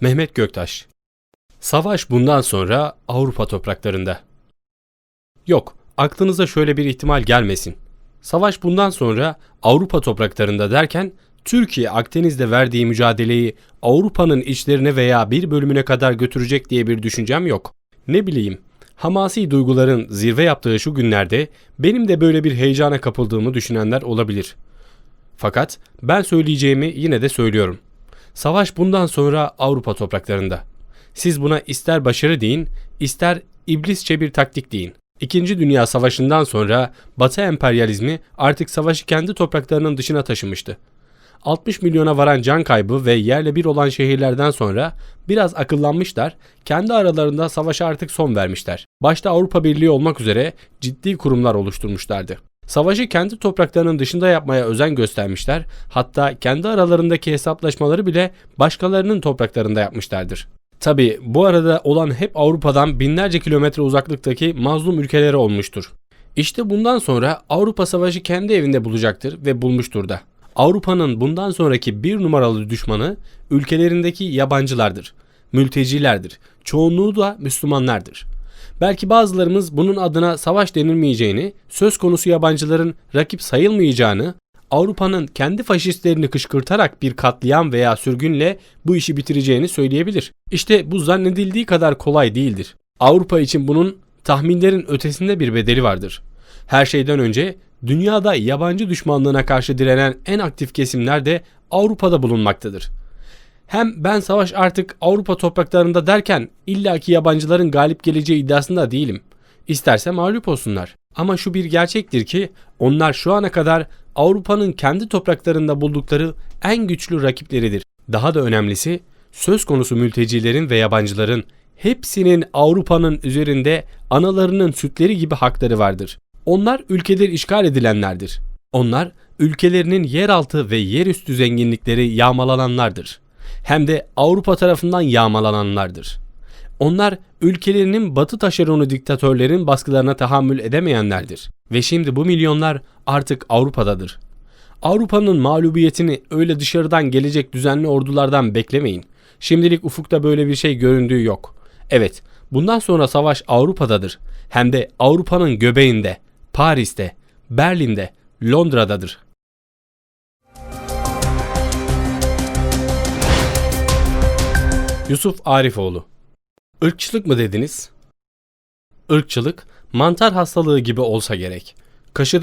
Mehmet Göktaş Savaş bundan sonra Avrupa topraklarında. Yok, aklınıza şöyle bir ihtimal gelmesin. Savaş bundan sonra Avrupa topraklarında derken Türkiye Akdeniz'de verdiği mücadeleyi Avrupa'nın içlerine veya bir bölümüne kadar götürecek diye bir düşüncem yok. Ne bileyim, hamasi duyguların zirve yaptığı şu günlerde benim de böyle bir heyecana kapıldığımı düşünenler olabilir. Fakat ben söyleyeceğimi yine de söylüyorum. Savaş bundan sonra Avrupa topraklarında. Siz buna ister başarı deyin, ister iblisçe bir taktik deyin. İkinci Dünya Savaşı'ndan sonra Batı emperyalizmi artık savaşı kendi topraklarının dışına taşımıştı. 60 milyona varan can kaybı ve yerle bir olan şehirlerden sonra biraz akıllanmışlar, kendi aralarında savaşa artık son vermişler. Başta Avrupa Birliği olmak üzere ciddi kurumlar oluşturmuşlardı. Savaşı kendi topraklarının dışında yapmaya özen göstermişler, hatta kendi aralarındaki hesaplaşmaları bile başkalarının topraklarında yapmışlardır. Tabi bu arada olan hep Avrupa'dan binlerce kilometre uzaklıktaki mazlum ülkeleri olmuştur. İşte bundan sonra Avrupa Savaşı kendi evinde bulacaktır ve bulmuştur da. Avrupa'nın bundan sonraki bir numaralı düşmanı ülkelerindeki yabancılardır, mültecilerdir, çoğunluğu da Müslümanlardır. Belki bazılarımız bunun adına savaş denilmeyeceğini, söz konusu yabancıların rakip sayılmayacağını, Avrupa'nın kendi faşistlerini kışkırtarak bir katliam veya sürgünle bu işi bitireceğini söyleyebilir. İşte bu zannedildiği kadar kolay değildir. Avrupa için bunun tahminlerin ötesinde bir bedeli vardır. Her şeyden önce dünyada yabancı düşmanlığına karşı direnen en aktif kesimler de Avrupa'da bulunmaktadır. Hem ben savaş artık Avrupa topraklarında derken illaki yabancıların galip geleceği iddiasında değilim. İsterse mağlup olsunlar. Ama şu bir gerçektir ki onlar şu ana kadar Avrupa'nın kendi topraklarında buldukları en güçlü rakipleridir. Daha da önemlisi söz konusu mültecilerin ve yabancıların hepsinin Avrupa'nın üzerinde analarının sütleri gibi hakları vardır. Onlar ülkeleri işgal edilenlerdir. Onlar ülkelerinin yeraltı ve yerüstü zenginlikleri yağmalananlardır. Hem de Avrupa tarafından yağmalananlardır. Onlar ülkelerinin batı taşeronu diktatörlerin baskılarına tahammül edemeyenlerdir. Ve şimdi bu milyonlar artık Avrupa'dadır. Avrupa'nın mağlubiyetini öyle dışarıdan gelecek düzenli ordulardan beklemeyin. Şimdilik ufukta böyle bir şey göründüğü yok. Evet, bundan sonra savaş Avrupa'dadır. Hem de Avrupa'nın göbeğinde, Paris'te, Berlin'de, Londra'dadır. Yusuf Arifoğlu Irkçılık mı dediniz? Irkçılık mantar hastalığı gibi olsa gerek. Kaşı